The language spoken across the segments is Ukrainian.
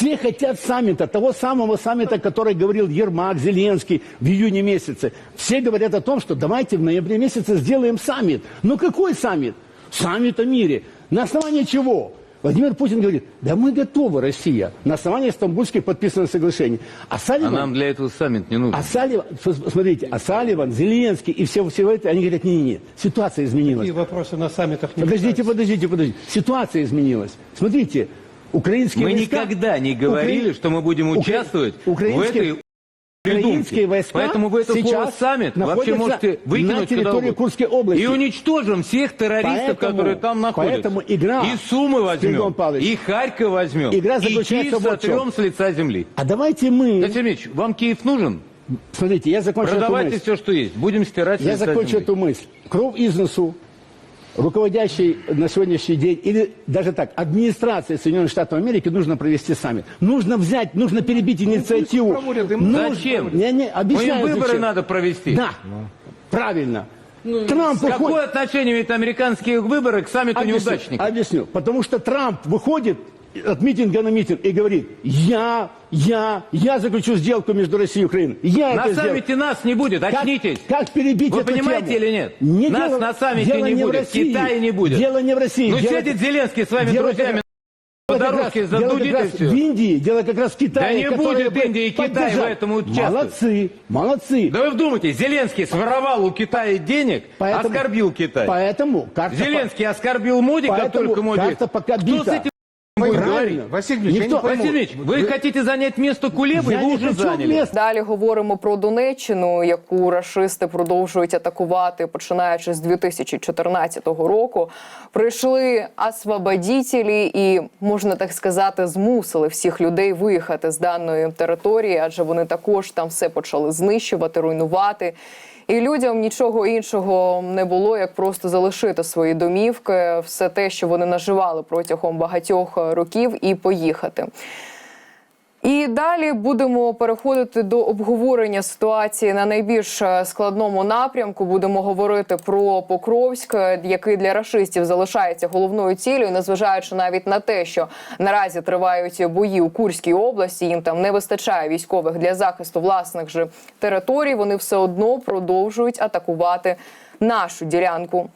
Все хотят саммита, того самого саммита, который говорил Ермак, Зеленский в июне месяце. Все говорят о том, что давайте в ноябре месяце сделаем саммит. Но какой саммит? Саммит о мире. На основании чего? Владимир Путин говорит, да мы готовы, Россия, на основании стамбульских подписанных соглашений. А А Салливан... нам для этого саммит не нужен. А Салливан, смотрите, а Салливан, Зеленский и все, все это, они говорят, не-не-не, ситуация изменилась. Такие вопросы на саммитах не Подождите, решаются. подождите, подождите. Ситуация изменилась. Смотрите, украинские Мы войска... никогда не говорили, Укра- что мы будем Укра- участвовать в украинские- этой Украинские войска Поэтому вы это сейчас саммит вообще можете на выкинуть куда территории. Курской области. И уничтожим всех террористов, Поэтому- которые там находятся. поэтому игра, И Сумы возьмем, Павлович, и Харьков возьмем, игра и заключается Киев вот в чем. сотрем с лица земли. А давайте мы... Владимир Ильич, вам Киев нужен? Смотрите, я закончу эту Продавайте мысль. все, что есть. Будем стирать Я закончу земли. эту мысль. Кровь из носу, руководящий на сегодняшний день, или даже так, администрации Соединенных Штатов Америки нужно провести саммит. Нужно взять, нужно перебить инициативу. проводят, им Нужно- Зачем? Не, не, Ну, им объясняю, выборы зачем. надо провести. Да, правильно. Трамп Какое выходит... отношение имеют американские выборы к саммиту Объясню, неудачников? объясню. Потому что Трамп выходит от митинга на митинг и говорит, я, я, я заключу сделку между Россией и Украиной. Я На это сделаю». саммите нас не будет, Как- очнитесь. Как, перебить Вы эту понимаете тему? или нет? Не Нас дело- на саммите дело не в будет, России. Китая не будет. Дело не в России. Ну, дело сядет Зеленский с вами дело друзьями как- по дело как дорожке раз- дело как раз в Индии, дело как раз в Китае. Да не будет Индии и Китай в этом участвовать. Молодцы, молодцы. Да вы вдумайтесь, Зеленский своровал у Китая денег, Поэтому- оскорбил Китай. Поэтому как Зеленский оскорбил Моди, как Поэтому только Моди. карта пока Кто бита. с этим говорить? Василий Ильич, я Никто- не пойму. Василий Ильич, вы хотите занять место Кулебы, Я вы не уже хочу заняли. место. Далі говоримо про Донеччину, яку рашисти продовжують атакувати, починаючи з 2014 року. Прийшли освободітелі і, можна так сказати, змусили всіх людей виїхати з даної території, адже вони також там все почали знищувати, руйнувати. І людям нічого іншого не було, як просто залишити свої домівки, все те, що вони наживали протягом багатьох років, і поїхати. І далі будемо переходити до обговорення ситуації на найбільш е, складному напрямку. Будемо говорити про Покровськ, який для рашистів залишається головною цілею, незважаючи навіть на те, що наразі тривають бої у Курській області. Їм там не вистачає військових для захисту власних же територій. Вони все одно продовжують атакувати нашу ділянку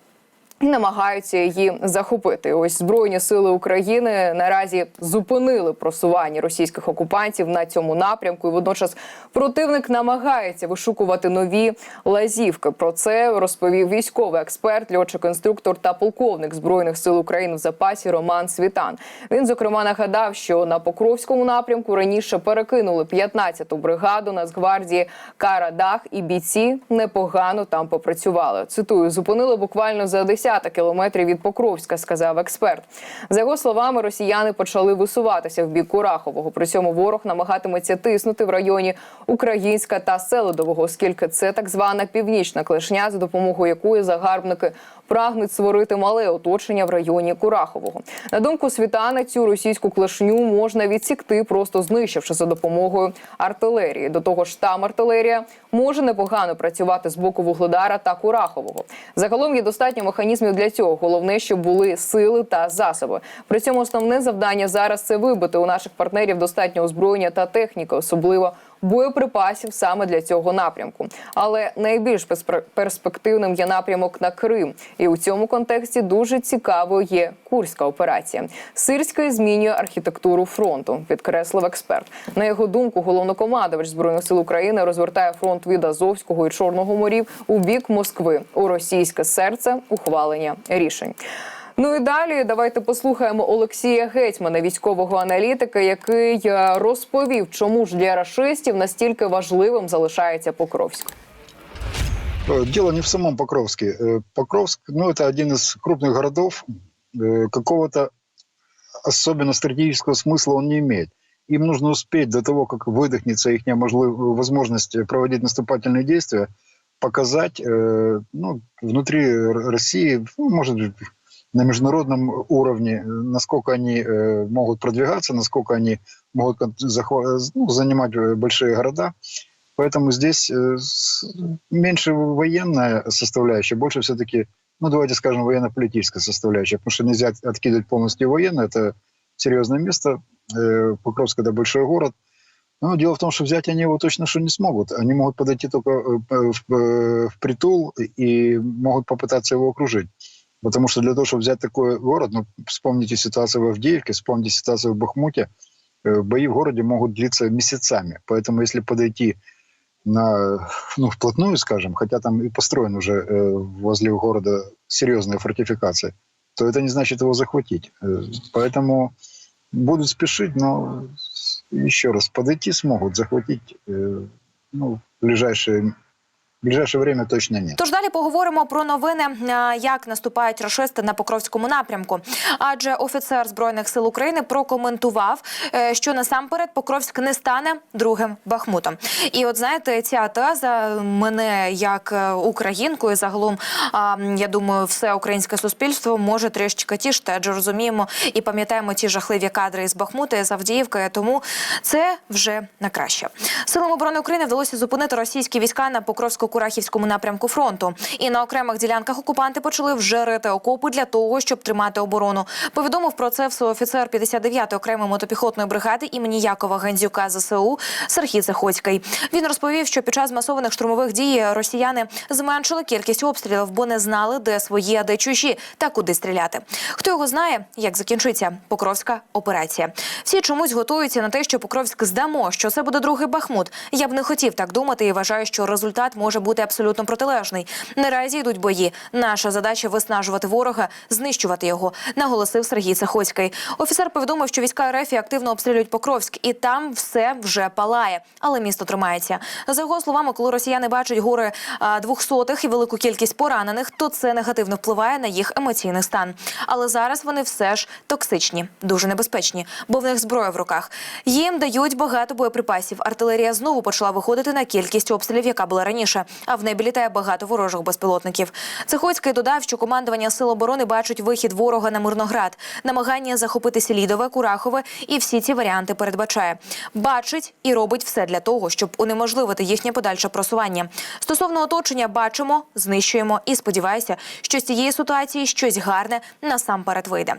і намагаються її захопити. Ось збройні сили України наразі зупинили просування російських окупантів на цьому напрямку. І водночас противник намагається вишукувати нові лазівки. Про це розповів військовий експерт, льотчик-інструктор та полковник збройних сил України в запасі Роман Світан. Він зокрема нагадав, що на Покровському напрямку раніше перекинули 15-ту бригаду Нацгвардії Карадах, і бійці непогано там попрацювали. Цитую, зупинили буквально за десяток кілометрів від Покровська, сказав експерт. За його словами, росіяни почали висуватися в бік Курахового. При цьому ворог намагатиметься тиснути в районі Українська та Селидового, оскільки це так звана північна клешня, за допомогою якої загарбники прагнуть створити мале оточення в районі Курахового. На думку Світана, цю російську клешню можна відсікти, просто знищивши за допомогою артилерії. До того ж, там артилерія може непогано працювати з боку Вугледара та Курахового. Загалом є достатньо механізмів для цього. Головне, щоб були сили та засоби. При цьому основне завдання зараз це вибити у наших партнерів достатньо озброєння та техніки, особливо боєприпасів саме для цього напрямку. Але найбільш перспе- перспективним є напрямок на Крим, і у цьому контексті дуже цікавою є курська операція. Сирський змінює архітектуру фронту, підкреслив експерт. На його думку, головнокомандувач збройних сил України розвертає фронт від Азовського і Чорного морів у бік Москви у російське серце ухвалення рішень. Ну і далі давайте послухаємо Олексія Гетьмана, військового аналітика, який е, розповів, чому ж для рашистів настільки важливим залишається Покровськ. Э, Дело не в самом Покровске. Э, Покровск, ну, это один из крупных городов. Э, Какого-то особенно стратегического смысла он не имеет. Им нужно успеть до того, как выдохнется их возможность проводить наступательные действия, показать э, ну, внутри Р- России, ну, может быть, на международном уровне, э, насколько они э, могут продвигаться, насколько они могут кон- захва- ну, занимать э, большие города. Поэтому здесь э, с- меньше военная составляющая, больше все-таки, ну давайте скажем, военно-политическая составляющая, потому что нельзя от- откидывать полностью военное, это серьезное место. Э, Покровск это большой город. Но дело в том, что взять они его точно что не смогут. Они могут подойти только э, п- в, э, в притул и могут попытаться его окружить. Потому что для того, чтобы взять такой город, ну, вспомните ситуацию в Авдеевке, вспомните ситуацию в Бахмуте, э, бои в городе могут длиться месяцами. Поэтому если подойти на, ну, вплотную, скажем, хотя там и построен уже э, возле города серьезные фортификации, то это не значит его захватить. Э, поэтому будут спешить, но еще раз, подойти смогут, захватить э, ну, в ближайшее, в ближайшее время точно нет. Тож далі поговоримо про новини, е, як наступають рашисти на Покровському напрямку. Адже офіцер збройних сил України прокоментував, е, що насамперед Покровськ не стане другим Бахмутом. І от знаєте, ця теза мене як е, українку, загалом я думаю, все українське суспільство може трішки тішити, адже розуміємо і пам'ятаємо ті жахливі кадри із Бахмута і з. Тому це вже на краще. Силам оборони України вдалося зупинити російські війська на Покровсько-Курахівському напрямку фронту. І на окремих ділянках окупанти почали вже рити окопи для того, щоб тримати оборону. Повідомив про це офіцер 59-ї окремої мотопіхотної бригади імені Якова Гандзюка ЗСУ Сергій Заходський. Він розповів, що під час масованих штурмових дій росіяни зменшили кількість обстрілів, бо не знали, де свої, а де чужі та куди стріляти. Хто його знає, як закінчиться Покровська операція? Всі чомусь готуються на те, що Покровськ здамо, що це буде другий Бахмут. Я б не хотів так думати і вважаю, що результат може бути абсолютно протилежний. Наразі йдуть бої. Наша задача виснажувати ворога, знищувати його, наголосив Сергій Цехоцький. Офіцер повідомив, що війська РФ активно обстрілюють Покровськ, і там все вже палає, але місто тримається. За його словами, коли росіяни бачать гори двохсотих і велику кількість поранених, то це негативно впливає на їх емоційний стан. Але зараз вони все ж токсичні, дуже небезпечні, бо в них зброя в руках. Їм дають багато боєприпасів. Артилерія знову почала виходити на кількість обстрілів, яка була раніше. А в небі літає багато ворожих безпілотників. Цехоцький додав, що командування сил оборони бачить вихід ворога на Мирноград, намагання захопити Селідове, Курахове і всі ці варіанти передбачає. Бачить і робить все для того, щоб унеможливити їхнє подальше просування. Стосовно оточення, бачимо, знищуємо і сподіваюся, що з цієї ситуації щось гарне насамперед вийде.